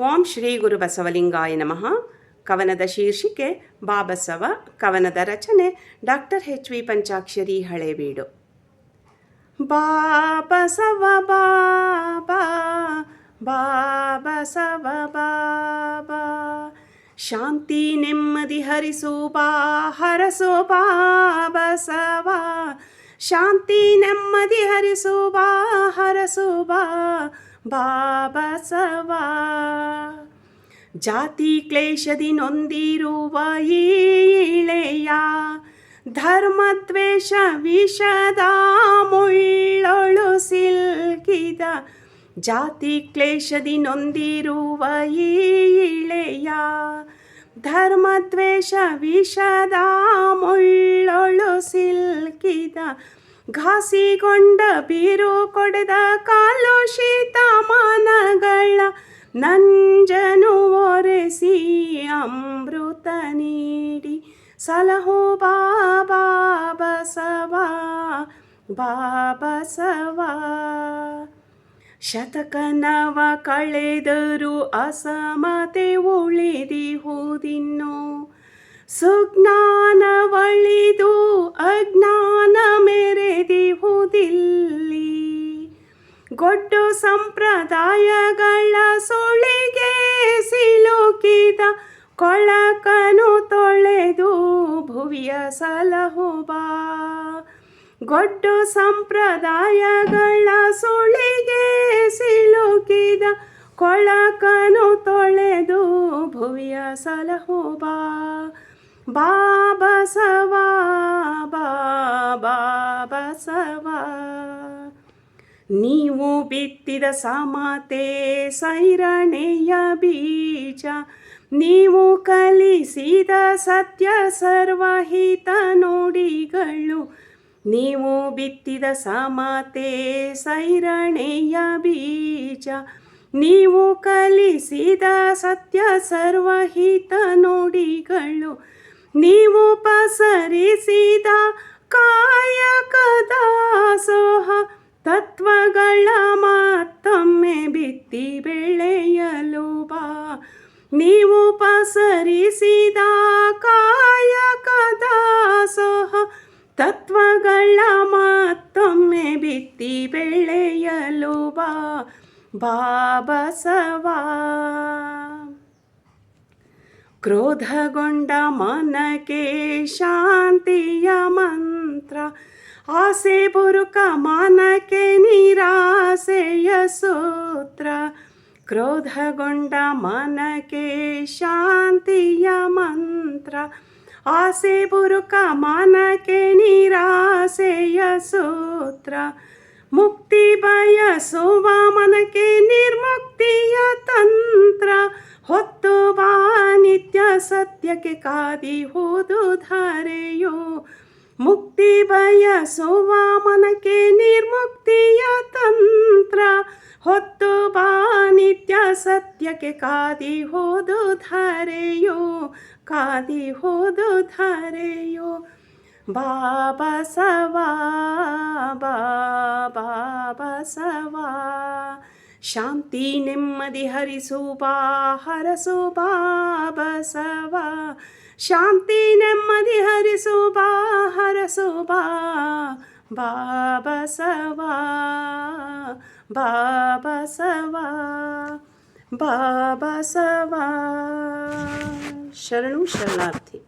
ಓಂ ಶ್ರೀ ಗುರು ಬಸವಲಿಂಗಾಯ ನಮಃ. ಕವನದ ಶೀರ್ಷಿಕೆ, ಬಾಬಸವ ಕವನದ ರಚನೆ, doctor H V Panchakshari Halebeedu. ಬಾಬಸವ, ಬಾಬಾ ಬಾಬಸವ, ಬಾಬಾ. ಶಾಂತಿ ನೆಮ್ಮದಿ ಹರಿಸು, ಬಾ, ಹರಸು, ಬಾಬಸವ. ಶಾಂತಿ ನೆಮ್ಮದಿ ಹರಿಸು, ಬಾ, ಹರಸು, ಬಾ. ಬಾಬಸವ ಜಾತಿ ಕ್ಲೇಶದಿ ನೊಂದಿರುವ ಇಳೆಯ ಧರ್ಮದ್ವೇಷ ವಿಷದ ಮುಳ್ಳೊಳು ಸಿಲ್ಕಿದ ಜಾತಿ ಕ್ಲೇಶದಿ ನೊಂದಿರುವ ಇಳೆಯ ಧರ್ಮದ್ವೇಷ ವಿಷದ ಮುಳ್ಳೊಳು ಸಿಲ್ಕಿದ ಘಾಸಿಗೊಂಡ ಬೀರು ಕೊಡೆದ ಕಾಲು ಮನಗಳ ನಂಜನು ಒರೆಸಿ ಅಮೃತ ನೀಡಿ. ಸಲಹು ಬಾಬಾ ಬಸವ ಬಾಬಸವ ಶತಕನವ ಕಳೆದರು ಅಸಮತೆ ಉಳಿದಿಹುದಿನ್ನು ಸುಜ್ಞಾನವಳಿದು ಅಜ್ಞಾನ ಮೆರೆದಿಹುದಿಲ್ಲಿ ಗೊಡ್ಡು ಸಂಪ್ರದಾಯಗಳ ಸುಳಿಗೆ ಸಿಲುಕಿದ ಕೊಳಕನು ತೊಳೆದು ಭುವಿಯ ಸಲಹುಬಾ ಗೊಡ್ಡು ಸಂಪ್ರದಾಯಗಳ ಸುಳಿಗೆ ಸಿಲುಕಿದ ಕೊಳಕನು ತೊಳೆದು ಭುವಿಯ ಸಲಹುಬಾ ಬಾಬಸವ ನೀವು ಬಿತ್ತಿದ ಸಮತೆ ಸೈರಣೆಯ ಬೀಜ. ನೀವು ಕಲಿಸಿದ ಸತ್ಯ ಸರ್ವಹಿತ ನುಡಿಗಳು. ನೀವು ಬಿತ್ತಿದ ಸಮತೆ ಸೈರಣೆಯ ಬೀಜ. ನೀವು ಕಲಿಸಿದ ಸತ್ಯ ಸರ್ವಹಿತ ನುಡಿಗಳು. ನೀವು ಪಸರಿಸಿದ ಕಾಯಕದ ಸೋಹ ತತ್ವಗಳ ಮತ್ತೊಮ್ಮೆ ಬಿತ್ತಿ ಬೆಳೆಯಲು ಬಾ ನೀವು ಪಸರಿಸಿದ ಕಾಯಕದ ಸೋಹ ತತ್ವಗಳ ಮತ್ತೊಮ್ಮೆ ಬಿತ್ತಿ ಬೆಳೆಯಲು ಬಾ ಬಾಬಸವಾ ಕ್ರೋಧಗೊಂಡ ಮನಕ್ಕೆ ಶಾಂತಿಯ ಮಂತ್ರ. ಆಸೆ ಬುರುಕ ಮನಕ್ಕೆ ನಿರಾಸೆಯ ಸೂತ್ರ. ಕ್ರೋಧಗೊಂಡ ಮನಕ್ಕೆ ಶಾಂತಿಯ ಮಂತ್ರ. ಆಸೆ ಬುರುಕ ಮನಕ್ಕೆ ನಿರಾಸೆಯ ಸೂತ್ರ. ಮುಕ್ತಿ ಬಯಸುವ ಮನಕ್ಕೆ ನಿರ್ಮುಕ್ತಿಯ ತಂತ್ರ. ಸತ್ಯಕ್ಕೆ ಕಾದಿ ಹೋದು ಧಾರೆಯೋ ಮುಕ್ತಿ ಬಯಸುವ ಮನಕ್ಕೆ ನಿರ್ಮುಕ್ತಿಯ ತಂತ್ರ ಹೊತ್ತು ಬಾ ನಿತ್ಯ ಸತ್ಯಕ್ಕೆ ಕಾದಿ ಹೋದು ಧಾರೆಯೋ ಕಾದಿ ಹೋದು ಧಾರೆಯೋ ಬಾಬಸವ ಬಾಬಸವ ಶಾಂತಿ ನೆಮ್ಮದಿ ಹರಿಸು ಬಾ ಹರಸು ಬಾಬಸವ ಶಾಂತಿ ನೆಮ್ಮದಿ ಹರಿಸು ಬಾ ಹರಸು ಬಾ ಬಾಬಸವ ಬಾಬಸವ ಬಾಬಸವ ಶರಣು ಶರಣಾರ್ಥಿ.